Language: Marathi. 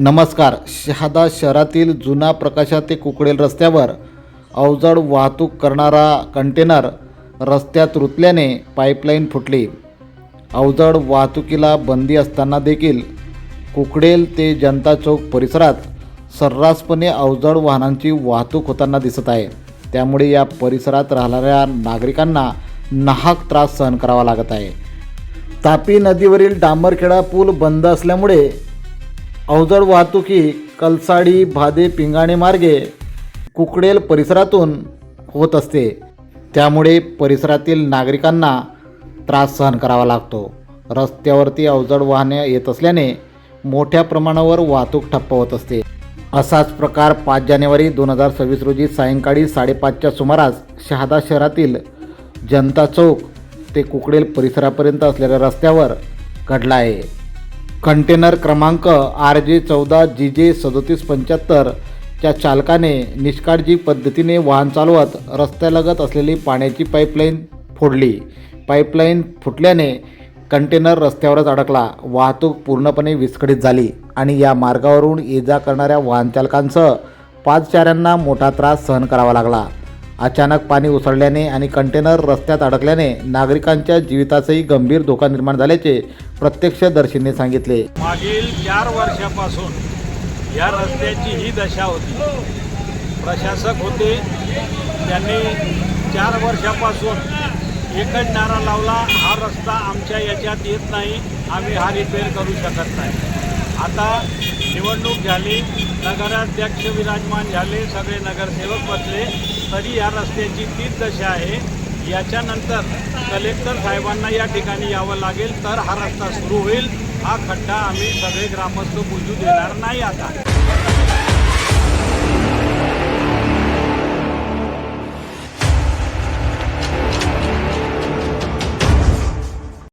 नमस्कार. शहादा शहरातील जुना प्रकाशा ते कुकडेल रस्त्यावर अवजड वाहतूक करणारा कंटेनर रस्त्यात रुतल्याने पाईपलाईन फुटली. अवजड वाहतुकीला बंदी असताना देखील कुकडेल ते जनता चौक परिसरात सर्रासपणे अवजड वाहनांची वाहतूक होताना दिसत आहे. त्यामुळे या परिसरात राहणाऱ्या नागरिकांना नाहक त्रास सहन करावा लागत आहे. तापी नदीवरील डांबरखेडा पूल बंद असल्यामुळे अवजड वाहतुकी कलसाडी भादे पिंगाणे मार्गे कुकडेल परिसरातून होत असते. त्यामुळे परिसरातील नागरिकांना त्रास सहन करावा लागतो. रस्त्यावरती अवजड वाहने येत असल्याने मोठ्या प्रमाणावर वाहतूक ठप्प होत असते. असाच प्रकार पाच जानेवारी दोन हजार सव्वीस रोजी सायंकाळी साडेपाचच्या सुमारास शहादा शहरातील जनता चौक ते कुकडेल परिसरापर्यंत असलेल्या रस्त्यावर घडला आहे. कंटेनर क्रमांक आर जे चौदा जी जे सदोतीस पंच्याहत्तरच्या चालकाने निष्काळजी पद्धतीने वाहन चालवत रस्त्यालगत असलेली पाण्याची पाईपलाईन फोडली. पाईपलाईन फुटल्याने कंटेनर रस्त्यावरच अडकला. वाहतूक पूर्णपणे विस्कळीत झाली आणि या मार्गावरून ये जा करणाऱ्या वाहनचालकांसह पाच चाऱ्यांना मोठा त्रास सहन करावा लागला. अचानक पाणी उसळल्याने आणि कंटेनर रस्त्यात अडकल्याने नागरिकांच्या जीवितासही गंभीर धोका निर्माण झाल्याचे प्रत्यक्षदर्शींनी सांगितले. मागील चार वर्षापासून या रस्त्याची ही दशा होती. प्रशासक होते. त्यांनी चार वर्षापासून एकच नारा लावला. हा रस्ता आमच्या याच्यात येत नाही. आम्ही हा रिपेअर करू शकत नाही. आता निवडणूक झाली. नगराध्यक्ष विराजमान झाले. सगळे नगरसेवक बसले. तरी या रस्त्याची तीच दशा आहे. याच्यानंतर कलेक्टर साहेबांना या ठिकाणी यावं लागेल तर हा रस्ता सुरू होईल. हा खड्डा आम्ही सगळे ग्रामस्थ बुजू देणार नाही आता.